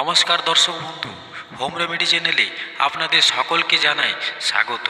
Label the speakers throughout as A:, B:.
A: নমস্কার দর্শক বন্ধু, হোম রেমেডি চ্যানেলে আপনাদের সকলকে জানাই স্বাগত।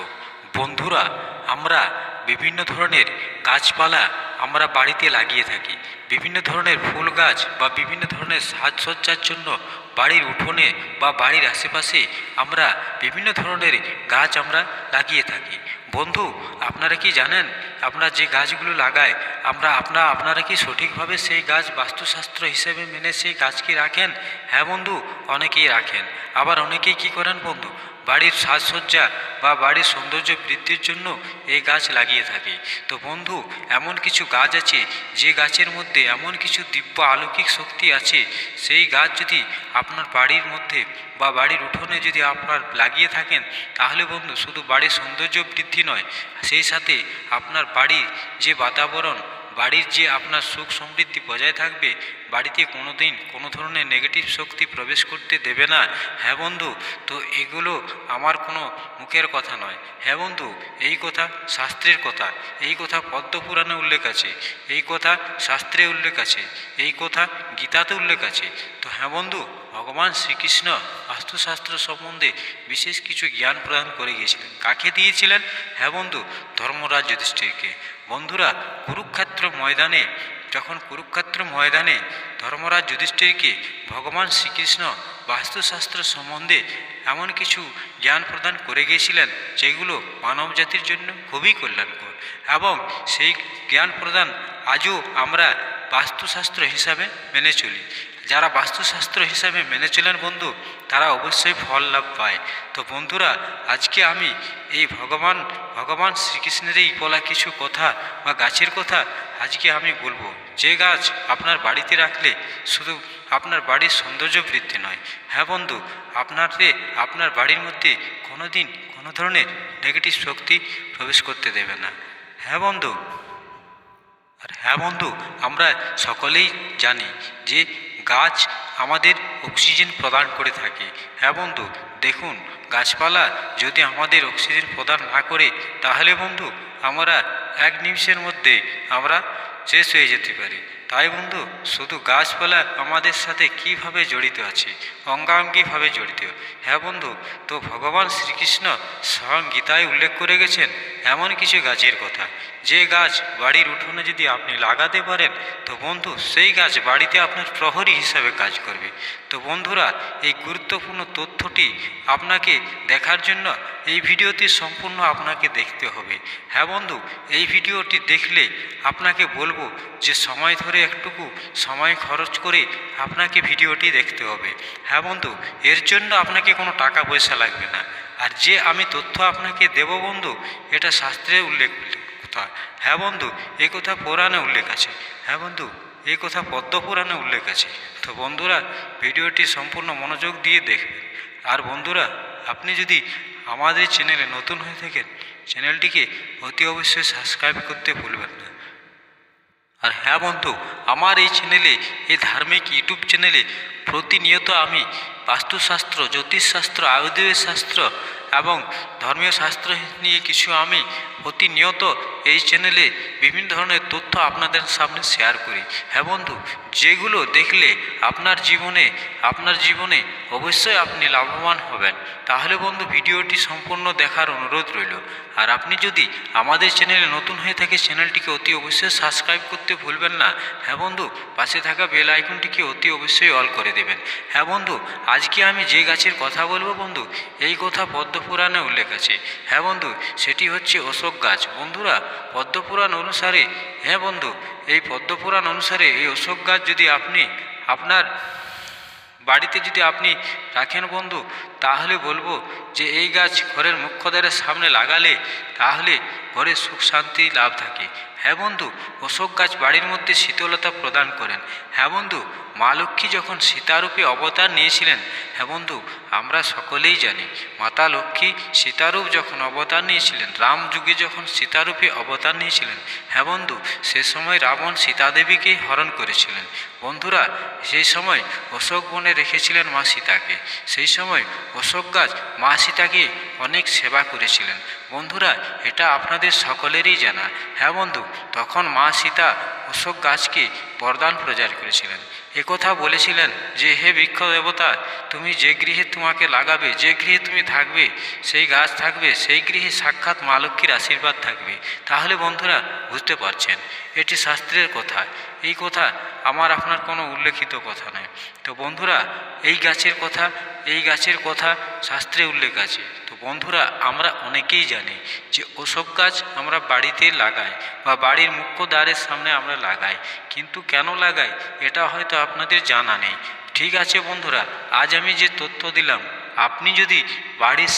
A: বন্ধুরা, আমরা বিভিন্ন ধরনের গাছপালা আমরা বাড়িতে লাগিয়ে থাকি। বিভিন্ন ধরনের ফুল গাছ বা বিভিন্ন ধরনের সাজসজ্জার জন্য বাড়ির উঠোনে বা বাড়ির আশেপাশে আমরা বিভিন্ন ধরনের গাছ আমরা লাগিয়ে থাকি। বন্ধু, আপনারা কি জানেন? আমরা যে গাছগুলো লাগায় আমরা আপনা, আপনারা কি সঠিকভাবে সেই গাছ বাস্তুশাস্ত্র হিসেবে মেনে সেই গাছকে রাখেন? হ্যাঁ বন্ধু, অনেকেই রাখেন। আবার অনেকেই কি করেন বন্ধু? বাড়ির সাজসজ্জা বা বাড়ির সৌন্দর্য বৃদ্ধির জন্য এই গাছ লাগিয়ে থাকে। তো বন্ধু, এমন কিছু গাছ আছে, যে গাছের মধ্যে এমন কিছু দিব্য অলৌকিক শক্তি আছে, সেই গাছ যদি আপনার বাড়ির মধ্যে বা বাড়ির উঠোনে যদি আপনার লাগিয়ে থাকেন, তাহলে বন্ধু, শুধু বাড়ির সৌন্দর্য বৃদ্ধি নয়, সেই সাথে আপনার বাড়ির যে বাতাবরণ বাড়ির যে আপনার সুখ সমৃদ্ধি বজায় থাকবে, বাড়িতে কোনো দিন কোনো ধরনের নেগেটিভ শক্তি প্রবেশ করতে দেবে না। হ্যাঁ বন্ধু, তো এগুলো আমার কোনো মুখের কথা নয়। হ্যাঁ বন্ধু, এই কথা শাস্ত্রের কথা, এই কথা পদ্মপুরাণে উল্লেখ আছে, এই কথা শাস্ত্রে উল্লেখ আছে, এই কথা গীতাতে উল্লেখ আছে। তো হ্যাঁ বন্ধু, ভগবান শ্রীকৃষ্ণ বাস্তুশাস্ত্র সম্বন্ধে বিশেষ কিছু জ্ঞান প্রদান করে গিয়েছিলেন। কাকে দিয়েছিলেন? হ্যাঁ বন্ধু ধর্মরাজ যুধিষ্ঠিরকে বন্ধুরা, কুরুক্ষেত্র ময়দানে, যখন কুরুক্ষেত্র ময়দানে ধর্মরাজ যুধিষ্ঠিরকে ভগবান শ্রীকৃষ্ণ বাস্তুশাস্ত্র সম্বন্ধে এমন কিছু জ্ঞান প্রদান করে গিয়েছিলেন, যেগুলো মানব জাতির জন্য খুবই কল্যাণকর। এবং সেই জ্ঞান প্রদান আজও আমরা বাস্তুশাস্ত্র হিসাবে মেনে চলি। যারা বাস্তুশাস্ত্র হিসাবে মেনে চলেন বন্ধু, তারা অবশ্যই ফল লাভ পায়। তো বন্ধুরা, আজকে আমি এই ভগবান ভগবান শ্রীকৃষ্ণের এই বলা কিছু কথা বা গাছের কথা আজকে আমি বলব। যে গাছ আপনার বাড়িতে রাখলে শুধু আপনার বাড়ির সৌন্দর্য বৃদ্ধি নয়। হ্যাঁ বন্ধু আপনারে আপনার বাড়ির মধ্যে কোনো দিন কোনো ধরনের নেগেটিভ শক্তি প্রবেশ করতে দেবে না। হ্যাঁ বন্ধু? আর হ্যাঁ বন্ধু, আমরা সকলেই জানি যে গাছ আমাদের অক্সিজেন প্রদান করে থাকে। হ্যাঁ বন্ধু, দেখুন, গাছপালা যদি আমাদের অক্সিজেন প্রদান না করে, তাহলে বন্ধু, আমরা এক নিমিষের মধ্যে আমরা শেষ হয়ে যেতে পারি। তাই বন্ধু, শুধু গাছপালা আমাদের সাথে কীভাবে জড়িত আছে, অঙ্গাঙ্গিভাবে জড়িত? হ্যাঁ বন্ধু, তো ভগবান শ্রীকৃষ্ণ স্বয়ং গীতায় উল্লেখ করে গেছেন এমন কিছু গাছের কথা। যে গাছ বাড়ির উঠোনে যদি আপনি লাগাতে পারেন, তো বন্ধু সেই গাছ বাড়িতে আপনার প্রহরী হিসাবে কাজ করবে। তো বন্ধুরা, এই গুরুত্বপূর্ণ তথ্যটি আপনাকে দেখার জন্য এই ভিডিওটি সম্পূর্ণ আপনাকে দেখতে হবে। হ্যাঁ বন্ধু, এই ভিডিওটি দেখলে আপনাকে বলব যে সময় ধরে একটুকু সময় খরচ করে আপনাকে ভিডিওটি দেখতে হবে। হ্যাঁ বন্ধু, এর জন্য আপনাকে কোনো টাকা পয়সা লাগবে না। আর যে আমি তথ্য আপনাকে দেব বন্ধু, এটা শাস্ত্রে উল্লেখ, কথা। হ্যাঁ বন্ধু এই কথা পুরাণে উল্লেখ আছে। হ্যাঁ বন্ধু এই কথা পদ্মপুরাণে উল্লেখ আছে। তো বন্ধুরা, ভিডিওটি সম্পূর্ণ মনোযোগ দিয়ে দেখবেন। আর বন্ধুরা, আপনি যদি আমাদের চ্যানেলে নতুন হয়ে থাকেন, চ্যানেলটিকে অতি অবশ্যই সাবস্ক্রাইব করতে ভুলবেন না। আর হ্যাঁ বন্ধু, আমার এই চ্যানেলে এই ধার্মিক ইউটিউব চ্যানেলে প্রতিনিয়ত আমি বাস্তুশাস্ত্র, জ্যোতিষশাস্ত্র, আয়ুর্বেদ শাস্ত্র এবং ধর্মীয় শাস্ত্র নিয়ে কিছু আমি প্রতিনিয়ত এই চ্যানেলে বিভিন্ন ধরনের তথ্য আপনাদের সামনে শেয়ার করি। হ্যাঁ বন্ধু, যেগুলো দেখলে আপনার জীবনে আপনার জীবনে অবশ্যই আপনি লাভবান হবেন। তাহলে বন্ধু, ভিডিওটি সম্পূর্ণ দেখার অনুরোধ রইল। আর আপনি যদি আমাদের চ্যানেলে নতুন হয়ে থাকে চ্যানেলটিকে অতি অবশ্যই সাবস্ক্রাইব করতে ভুলবেন না। হ্যাঁ বন্ধু, পাশে থাকা বেল আইকনটিকে অতি অবশ্যই অল করে দেবেন। হ্যাঁ বন্ধু, আজকে আমি যে গাছের কথা বলব বন্ধু, এই কথা পদ্মপুরাণে উল্লেখ আছে। হ্যাঁ বন্ধু, সেটি হচ্ছে অশোক গাছ। বন্ধুরা পদ্মপুরাণ অনুসারে হ্যাঁ বন্ধু, এই পদ্মপুরাণ অনুসারে এই অশোক গাছ যদি আপনি, আপনার বাড়িতে যদি আপনি রাখেন বন্ধু, তাহলে বলব যে এই গাছ ঘরের মুখ্য দ্বারের সামনে লাগালে, তাহলে ঘরে সুখ শান্তি লাভ থাকে। হ্যাঁ বন্ধু, অশোক গাছ বাড়ির মধ্যে শীতলতা প্রদান করেন। হ্যাঁ বন্ধু, মা লক্ষ্মী যখন সীতারূপে অবতার নিয়েছিলেন হ্যাঁ বন্ধু, আমরা সকলেই জানি, মাতা লক্ষ্মী সীতারূপ যখন অবতার নিয়েছিলেন, রাম যুগে যখন সীতারূপে অবতার নিয়েছিলেন হ্যাঁ বন্ধু, সে সময় রাবণ সীতাদেবীকে হরণ করেছিলেন। বন্ধুরা সেই সময় অশোক বনে রেখেছিলেন মা সীতাকে। সেই সময় অশোক গাছ মা সীতাকে অনেক সেবা করেছিলেন। বন্ধুরা এটা আপনাদের সকলেরই জানা। হ্যাঁ বন্ধু তখন মা সীতা অশোক গাছকে বরদান প্রচার করেছিলেন। একথা বলেছিলেন যে, হে বৃক্ষ দেবতা, তুমি যে গৃহে তোমাকে লাগাবে, যে গৃহে তুমি থাকবে, সেই গাছ থাকবে, সেই গৃহে সাক্ষাৎ মা লক্ষ্মীর আশীর্বাদ থাকবে। তাহলে বন্ধুরা বুঝতে পারছেন, এটি শাস্ত্রের কথা। এই কথা আমার আপনার কোনো উল্লেখিত কথা নয়। তো বন্ধুরা, এই গাছের কথা, এই গাছের কথা শাস্ত্রে উল্লেখ আছে। তো বন্ধুরা, আমরা অনেকেই জানি যে, অশোক গাছ আমরা বাড়িতে লাগাই বা বাড়ির মুখ্য দ্বারের সামনে আমরা লাগাই কিন্তু কেন লাগাই এটা হয়তো আপনাদের জানা নেই। ঠিক আছে বন্ধুরা, আজ আমি যে তথ্য দিলাম, আপনি যদি বাড়ির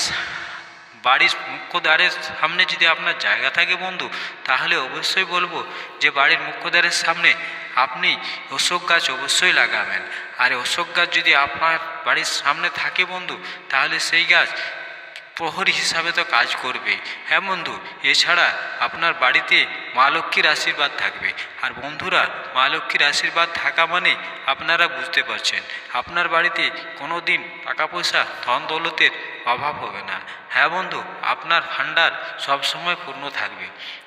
A: বাড়ির মুখ্য দ্বারের সামনে যদি আপনার জায়গা থাকে বন্ধু, তাহলে অবশ্যই বলব যে বাড়ির মুখ্য দ্বারের সামনে আপনি অশোক গাছ অবশ্যই লাগাবেন। আর অশোক গাছ যদি আপনার বাড়ির সামনে থাকে বন্ধু, তাহলে সেই গাছ প্রহরী হিসাবে তো কাজ করবে। হ্যাঁ বন্ধু, এছাড়া আপনার বাড়িতে মা লক্ষ্মীর আশীর্বাদ থাকবে। আর বন্ধুরা, মা লক্ষ্মীর আশীর্বাদ থাকা মানে আপনারা বুঝতে পারছেন। আপনার বাড়িতে কোনো দিন টাকা পয়সা ধন দৌলতের অভাব হবে না। হ্যাঁ বন্ধু, আপনার ভাণ্ডার সবসময় পূর্ণ থাকবে।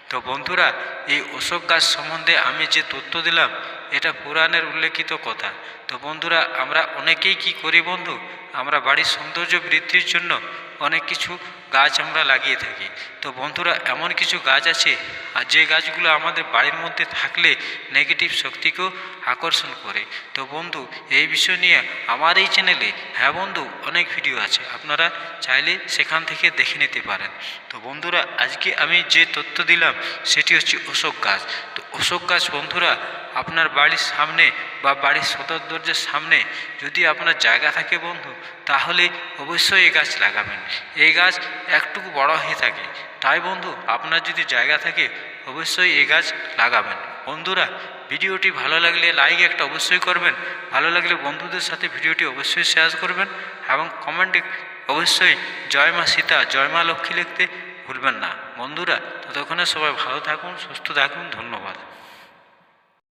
A: তো বন্ধুরা, এই অশোক গাছ সম্বন্ধে আমি যে তথ্য দিলাম, এটা পুরাণের উল্লেখিত কথা। তো বন্ধুরা, আমরা অনেকেই কি করি বন্ধু? আমরা বাড়ির সৌন্দর্য বৃদ্ধির জন্য অনেক কিছু গাছ আমরা লাগিয়ে থাকি। তো বন্ধুরা, এমন কিছু গাছ আছে, আর যে গাছগুলো আমাদের বাড়ির মধ্যে থাকলে নেগেটিভ শক্তিকেও আকর্ষণ করে। তো বন্ধু, এই বিষয় নিয়ে আমার এই চ্যানেলে হ্যাঁ বন্ধু, অনেক ভিডিও আছে। আপনারা চাইলে সেখান থেকে দেখে নিতে পারেন। তো বন্ধুরা, আজকে আমি যে তথ্য দিলাম, সেটি হচ্ছে অশোক গাছ। তো অশোক গাছ, বন্ধুরা আপনার বাড়ির সামনে বা বাড়ির সদর দরজার সামনে যদি আপনার জায়গা থাকে বন্ধু, তাহলে অবশ্যই এই গাছ লাগাবেন। এই গাছ একটুকু বড় হয়ে থাকে। তাই বন্ধু, আপনার যদি জায়গা থাকে, অবশ্যই এই গাছ লাগাবেন। বন্ধুরা, ভিডিওটি ভালো লাগলে লাইক একটা অবশ্যই করবেন। ভালো লাগলে বন্ধুদের সাথে ভিডিওটি অবশ্যই শেয়ার করবেন এবং কমেন্টে অবশ্যই জয় মা সীতা, জয় মা লক্ষ্মী লিখতে ভুলবেন না। বন্ধুরা, ততক্ষণে সবাই ভালো থাকুন, সুস্থ থাকুন, ধন্যবাদ।